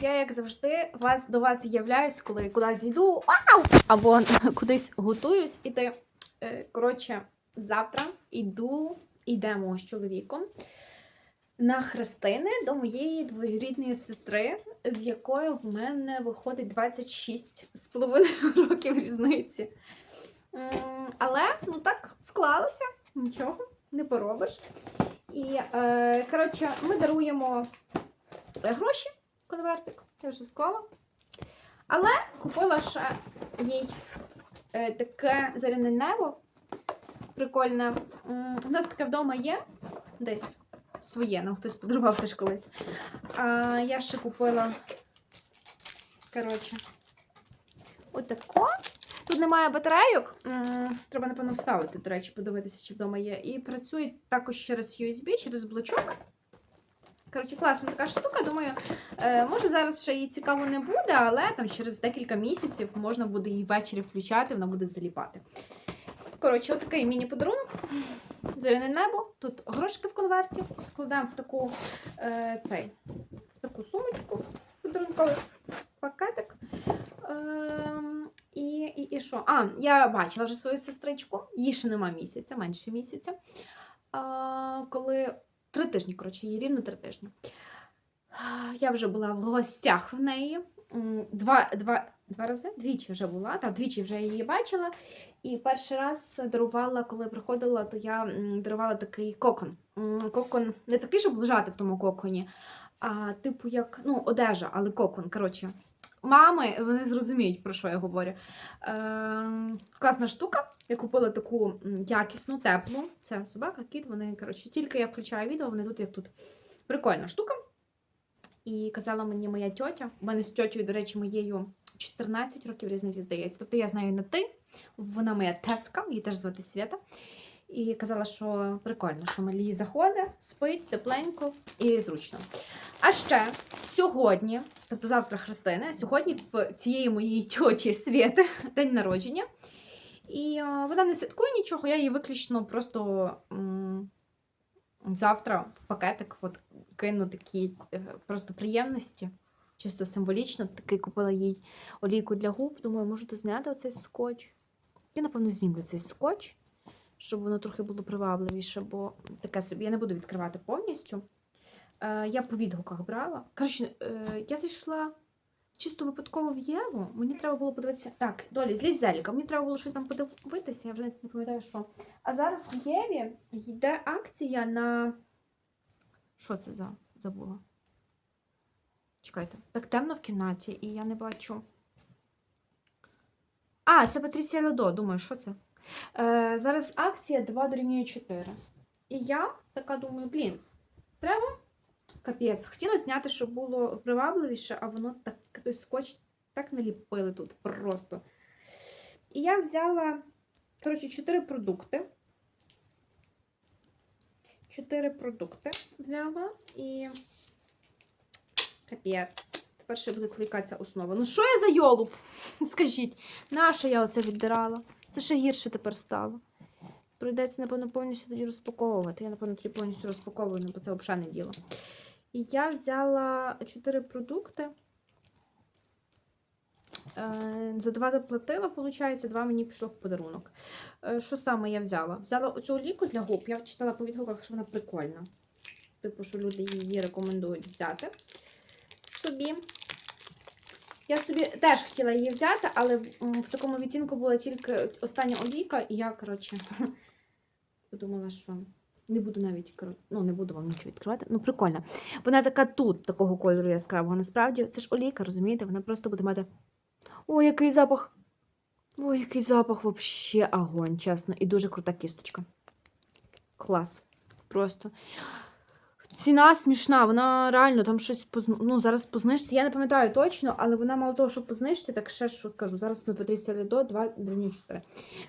Я, як завжди, вас, до вас з'являюсь, коли кудись йду або кудись готуюсь іти. Е, Коротше, завтра йду, йдемо з чоловіком на хрестини до моєї двоюрідної сестри, з якою в мене виходить 26 з половиною років різниці. Але ну так склалося, нічого не поробиш. І е, коротше, ми даруємо гроші, конвертик, я вже склала. Але купила ще їй е, таке зоряне небо. Прикольне. У нас таке вдома є десь своє, нам хтось подарував теж колись. А я ще купила. Коротше, отако. Тут немає батарейок. Треба, напевно, вставити, до речі, подивитися, чи вдома є. І працює також через USB, через блочок. Коротше, класна така штука. Думаю, е, може зараз ще їй цікаво не буде, але там через декілька місяців можна буде її ввечері включати, вона буде заліпати. Коротше, отакий міні-подарунок. Зоряне небо. Тут грошики в конверті. Складаємо в таку, е, цей, в таку сумочку. Подарунковий пакетик. Ем, і, і, і що? А, я бачила вже свою сестричку, їй ще нема місяця, менше місяця. А, коли три тижні, коротше, їй рівно три тижні. Я вже була в гостях в неї. Два, два, два рази? Двічі вже була. Та двічі вже її бачила. І перший раз дарувала, коли приходила, то я дарувала такий кокон. Кокон не такий, щоб лежати в тому коконі, а типу як ну, одежа, але кокон. Коротше, мами вони зрозуміють, про що я говорю. Е, класна штука. Я купила таку якісну, теплу. Це собака, кіт. Вони, коротше, тільки я включаю відео, вони тут як тут. Прикольна штука. І казала мені моя тьотя. У мене з тьотєю, до речі, моєю 14 років різниці здається. Тобто я знаю на ти. Вона моя теска, її теж звати Свята. І казала, що прикольно, що малі заходить, спить тепленько і зручно. А ще сьогодні, тобто завтра Христини, а сьогодні в цієї моєї тьоті Свєти день народження. І е, вона не святкує нічого, я її виключно просто м, завтра в пакетик от, кину такі е, просто приємності. Чисто символічно, такий купила їй олійку для губ. Думаю, можу зняти оцей скотч. Я, напевно, знімлю цей скотч, щоб воно трохи було привабливіше, бо таке собі я не буду відкривати повністю. Е, я по відгуках брала. Коротше, е, я зайшла чисто випадково в Єву. Мені треба було подивитися. Так, долі, злізь зеліка. Мені треба було щось там подивитися, я вже не пам'ятаю, що. А зараз в Єві йде акція на. Що це за забула? Чекайте, так темно в кімнаті, і я не бачу. А, це Патрісія Льодо. Думаю, що це? Е, зараз акція 2 дорівнює 4. І я така думаю, блін, треба капець. Хотіла зняти, щоб було привабливіше, а воно так, той скотч так наліпили тут просто. І я взяла, коротше, 4 продукти. 4 продукти взяла і. Капець. Тепер ще буде кликатися основа. Ну, що я за йолуб? Скажіть, нащо я оце віддирала? Це ще гірше тепер стало. Прийдеться, напевно, повністю тоді розпаковувати. Я, напевно, тоді повністю розпаковую, бо це взагалі не діло. І я взяла 4 продукти. Е, За два заплатила, виходить, два мені пішло в подарунок. Е, Що саме я взяла? Взяла оцю олійку для губ. Я читала по відгуках, що вона прикольна. Типу, що люди її рекомендують взяти собі. Я собі теж хотіла її взяти, але в такому відтінку була тільки остання олійка, і я, коротше, подумала, що не буду навіть ну, не буду вам нічого відкривати. Ну, прикольно. Вона така тут, такого кольору яскравого. Насправді, це ж олійка, розумієте? Вона просто буде мати. Ой, який запах! Ой, який запах вообще огонь, чесно. І дуже крута кісточка. Клас. Просто. Ціна смішна, вона реально там щось по, зн- ну, зараз по. Я не пам'ятаю точно, але вона мало того, що по знижці, так ще що кажу. Зараз на Патрісія Ледо 2 дорівнює 4.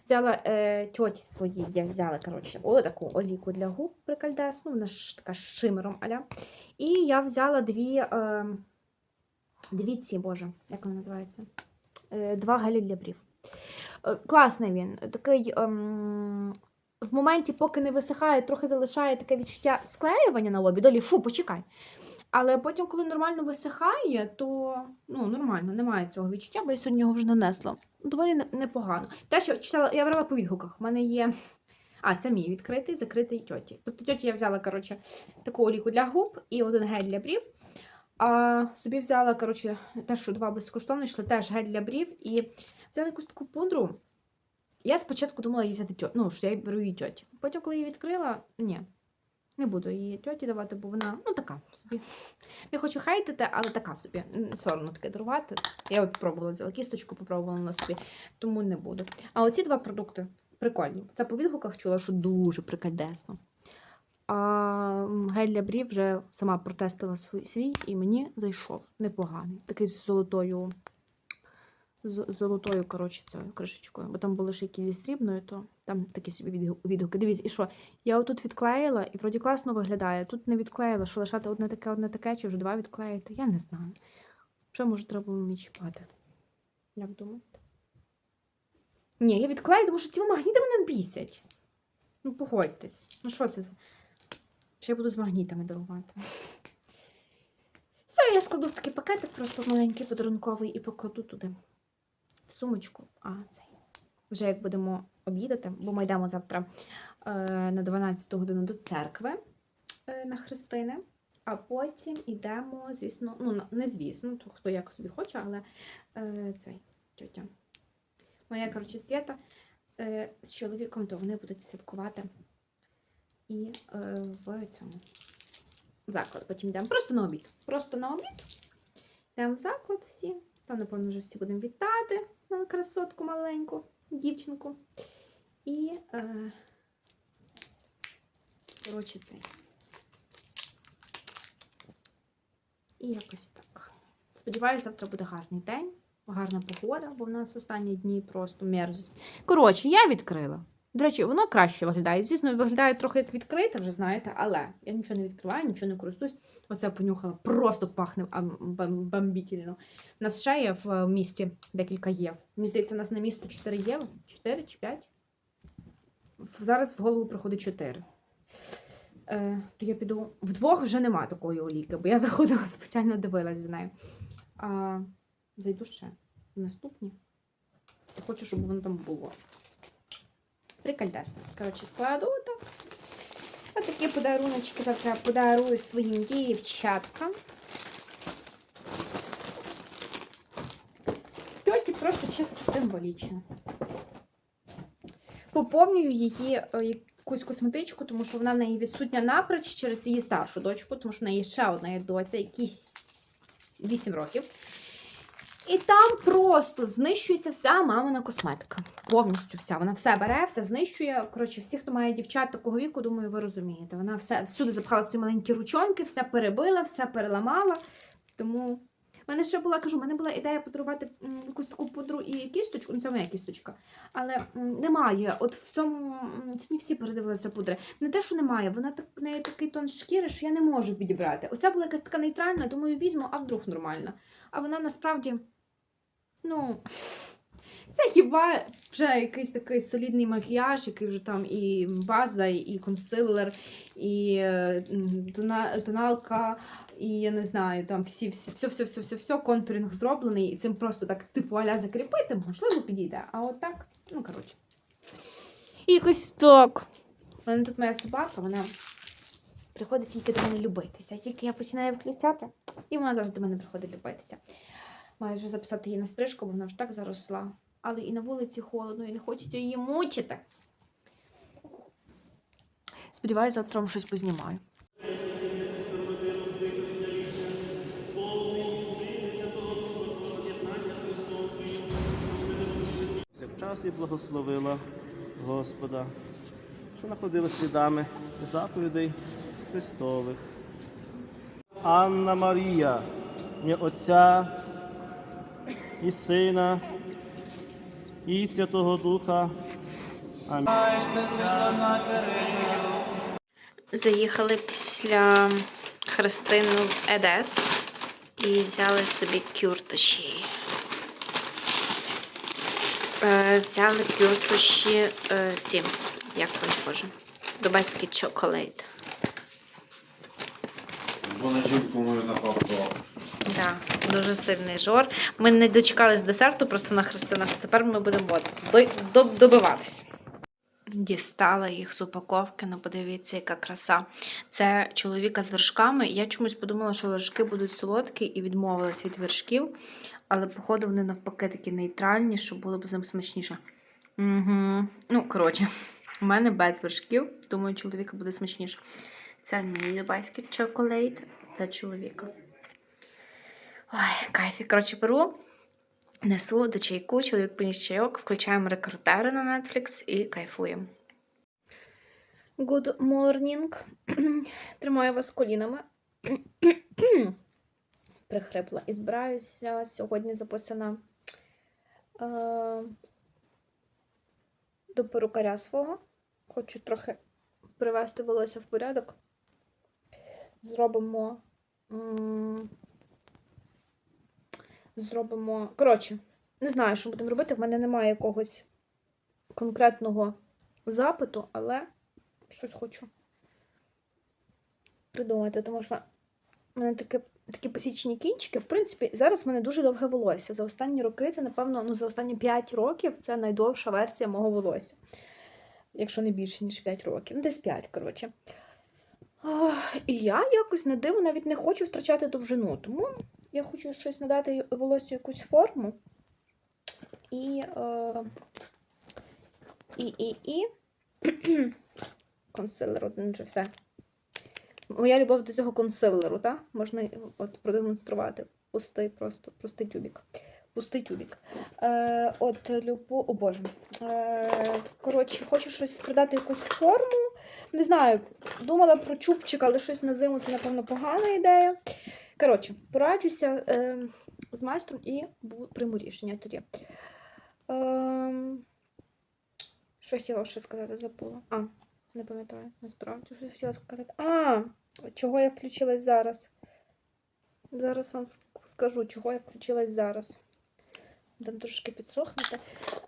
Взяла е, тьоті свої, я взяла, коротше, о, таку олійку для губ прикальдесну, вона ж така з шимером аля. І я взяла дві, е, дві ці, боже, як вона називається? Е, два гелі для брів. Е, класний він. Такий. ем, в моменті, поки не висихає, трохи залишає таке відчуття склеювання на лобі. Долі, фу, почекай. Але потім, коли нормально висихає, то ну, нормально, немає цього відчуття, бо я сьогодні його вже нанесла. Доволі непогано. Те, що читала, я брала по відгуках. У мене є. А, це мій відкритий, закритий тьоті. Тобто тьоті я взяла, коротше, таку оліку для губ і один гель для брів. А собі взяла, коротше, теж що два безкоштовно йшли, теж гель для брів і взяла якусь таку пудру. Я спочатку думала її взяти тьоті. Ну, що я беру її тьоті. Потім, коли її відкрила, ні. Не буду її тьоті давати, бо вона ну така собі. Не хочу хейтити, але така собі. Соромно таке дарувати. Я от пробувала взяла кісточку, попробувала на собі, тому не буду. А оці два продукти прикольні. Це по відгуках чула, що дуже прикольдесно. А гель для вже сама протестила свій і мені зайшов непоганий. Такий з золотою. З золотою, коротше, цією кришечкою. Бо там були ще якісь зі срібною, то там такі собі відгуки. Дивіться, і що? Я отут відклеїла, і вроді класно виглядає. Тут не відклеїла, що лишати одне таке, одне таке, чи вже два відклеїти. Я не знаю. Що може треба було не чіпати? Як думаєте? Ні, я відклею, тому що ці магніти мене бісять. Ну, погодьтесь. Ну, що це? Чи я буду з магнітами дорогувати? Все, я складу в такий пакетик, просто маленький подарунковий, і покладу туди сумочку. А цей. Вже як будемо обідати, бо ми йдемо завтра е, на 12 годину до церкви е, на Христини. А потім йдемо, звісно, ну не звісно, то хто як собі хоче, але е, цей тьотя. Моя коротше свята е, з чоловіком, то вони будуть святкувати і е, в цьому заклад. Потім йдемо просто на обід. Просто на обід. Йдемо в заклад всі. Там, напевно, вже всі будемо вітати красотку маленьку, дівчинку. І, е, коротше, цей. І якось так. Сподіваюся, завтра буде гарний день, гарна погода, бо в нас останні дні просто мерзость. Коротше, я відкрила. До речі, воно краще виглядає. Звісно, виглядає трохи як відкрите, вже знаєте, але я нічого не відкриваю, нічого не користуюсь. Оце понюхала, просто пахне бомбітельно. У нас ще є в е, місті декілька єв. Мені здається, у нас на місто 4 єв. 4 чи 5? Зараз в голову приходить 4. Е, то я піду. Вдвох вже нема такої оліки, бо я заходила спеціально дивилась за нею. А, зайду ще в наступні. Я хочу, щоб воно там було. Прикольдесно. Коротше, складу так. Ось такі подаруночки завтра подарую своїм дівчаткам. Тьоті просто чисто символічно. Поповнюю її е, якусь косметичку, тому що вона в неї відсутня напроч через її старшу дочку, тому що в неї ще одна є доця, якісь 8 років. І там просто знищується вся мамина косметика. Повністю вся. Вона все бере, все знищує. Коротше, всі, хто має дівчат такого віку, думаю, ви розумієте. Вона все всюди запхала свої маленькі ручонки, все перебила, все переламала. Тому. У мене ще була, кажу, у мене була ідея подарувати якусь таку пудру і кісточку, ну це моя кісточка. Але немає. От в цьому не всі передивилися пудри. Не те, що немає, вона так в неї такий тон шкіри, що я не можу підібрати. Оця була якась така нейтральна, думаю, візьму, а вдруг нормальна. А вона насправді, ну, це хіба вже якийсь такий солідний макіяж, який вже там і база, і консилер, і е, тоналка, і я не знаю, там всі, всі, все, все, все, все, все, контуринг зроблений, і цим просто так типу аля закріпити, можливо, підійде. А от так, ну коротше. Якось так. У мене тут моя собака, вона приходить тільки до мене любитися. Тільки я починаю включати, і вона зараз до мене приходить любитися. Маю вже записати її на стрижку, бо вона ж так заросла. Але і на вулиці холодно, і не хочеться її мучити. Сподіваюся, завтра вам щось познімаю. Час і благословила Господа, що находили слідами заповідей Христових. Анна Марія, ім'я Отця і Сина, і Святого Духа. Амінь. Заїхали після Христини в Едес і взяли собі кюрташі. Е, взяли кюрташі е, ці, як вони боже, дубайський чоколад. понеділку мою напав. Да, дуже сильний жор. Ми не дочекались десерту просто на хрестинах. Тепер ми будемо от, до, до, добиватись. Дістала їх з упаковки, ну подивіться, яка краса. Це чоловіка з вершками. Я чомусь подумала, що вершки будуть солодкі і відмовилась від вершків, але, походу, вони навпаки такі нейтральні, щоб було б з ним смачніше. Угу. Ну, коротше, у мене без вершків, думаю, чоловіка буде смачніше. Це мій дубайський чоколад, це чоловіка. Ой, кайфі. Коротше, беру, несу до чайку, чоловік приніс чайок, включаємо рекордери на Netflix і кайфуємо. Good morning. Тримаю вас колінами. Прихрипла. І збираюся сьогодні записана е, до перукаря свого. Хочу трохи привести волосся в порядок. Зробимо. м, Зробимо. Коротше, не знаю, що будемо робити. В мене немає якогось конкретного запиту, але щось хочу придумати, тому що в мене таке, такі посічені кінчики. В принципі, зараз в мене дуже довге волосся. За останні роки, це, напевно, ну, за останні 5 років це найдовша версія мого волосся. Якщо не більше, ніж 5 років. Ну, десь 5, коротше. І я якось на диво навіть не хочу втрачати довжину. Тому я хочу щось надати волосю якусь форму. І. Е, і, і, і. консилер один вже все. Моя любов до цього консилеру, так? Можна от продемонструвати. Пустий просто, простий тюбік. Пустий тюбік. Е, от любов. О Боже. Е, коротше, хочу щось придати якусь форму. Не знаю, думала про чубчик, але щось на зиму це, напевно, погана ідея. Коротше, пораджуся е, з майстром і прийму рішення тоді. Е, що я хотіла ще сказати, забула. А, не пам'ятаю, насправді, що я хотіла сказати. А, чого я включилась зараз? Зараз вам скажу, чого я включилась зараз. Там трошки підсохнути.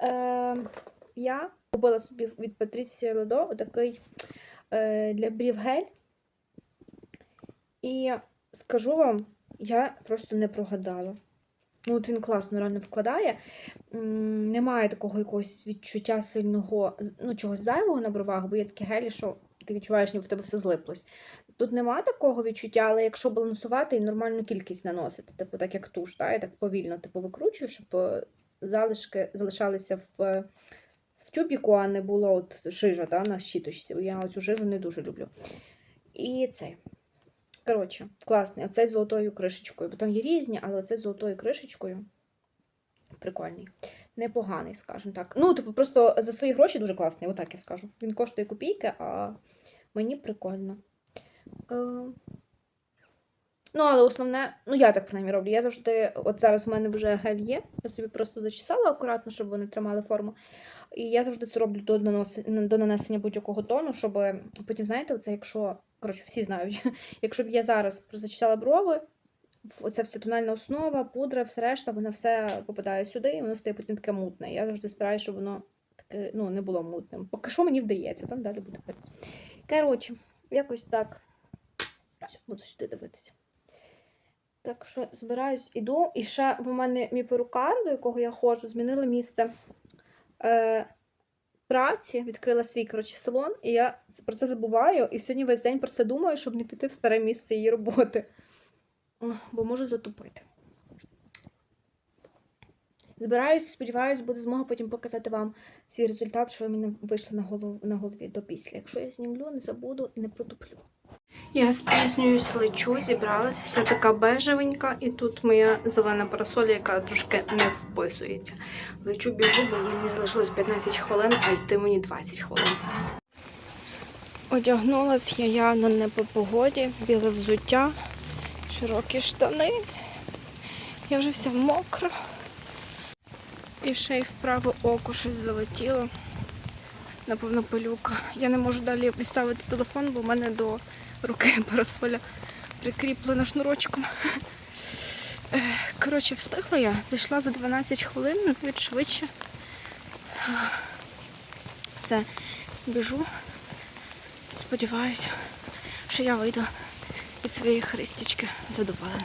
Е, я купила собі від Патріції Лодо такий е, для брів гель. І скажу вам, я просто не прогадала. Ну, от він класно реально вкладає. Немає такого якогось відчуття сильного, ну, чогось зайвого на бровах, бо є такі гелі, що ти відчуваєш, ніби в тебе все злиплось. Тут нема такого відчуття, але якщо балансувати і нормальну кількість наносити, типу так як туш, та, я так повільно типу, викручую, щоб е, залишки залишалися в, в тюбіку, а не було от жижа та, на щіточці. Я оцю жижу не дуже люблю. І цей. Коротше, класний. Оцей з золотою кришечкою, бо там є різні, але оцей з золотою кришечкою прикольний. Непоганий, скажімо так. Ну, типу, просто за свої гроші дуже класний, отак я скажу. Він коштує копійки, а мені прикольно. Е... Ну, але основне, ну я так принаймні роблю. Я завжди, от зараз в мене вже гель є, я собі просто зачесала акуратно, щоб вони тримали форму. І я завжди це роблю до, наноси- до нанесення будь-якого тону, щоб потім, знаєте, оце якщо, коротше, всі знають, якщо б я зараз зачесала брови, в- оця вся тональна основа, пудра, все решта, воно все попадає сюди, і воно стає потім таке мутне. Я завжди стараюся, щоб воно таке, ну, не було мутним. Поки що мені вдається, там далі буде. Коротше, якось так. Буду сюди дивитися. Так що збираюсь, іду. І ще в мене мій перукар, до якого я ходжу, змінила місце е, праці, відкрила свій коротше, салон, і я про це забуваю. І сьогодні весь день про це думаю, щоб не піти в старе місце її роботи. Бо можу затупити. Збираюсь, сподіваюся, буде змога потім показати вам свій результат, що в мене вийшло на голові до після. Якщо я знімлю, не забуду і не протуплю. Я спізнююсь, лечу, зібралась, вся така бежевенька, і тут моя зелена парасоля, яка трошки не вписується. Лечу біжу, бо мені залишилось 15 хвилин, а йти мені 20 хвилин. Одягнулась я явно не по погоді, біле взуття, широкі штани. Я вже вся мокра. І ще й в праве око щось залетіло. Напевно, пилюка. Я не можу далі відставити телефон, бо в мене до руки парасоля прикріплена шнурочком. Е, Коротше, встигла я. Зайшла за 12 хвилин, навіть швидше. Все, біжу. Сподіваюся, що я вийду із своєї христічки задоволена.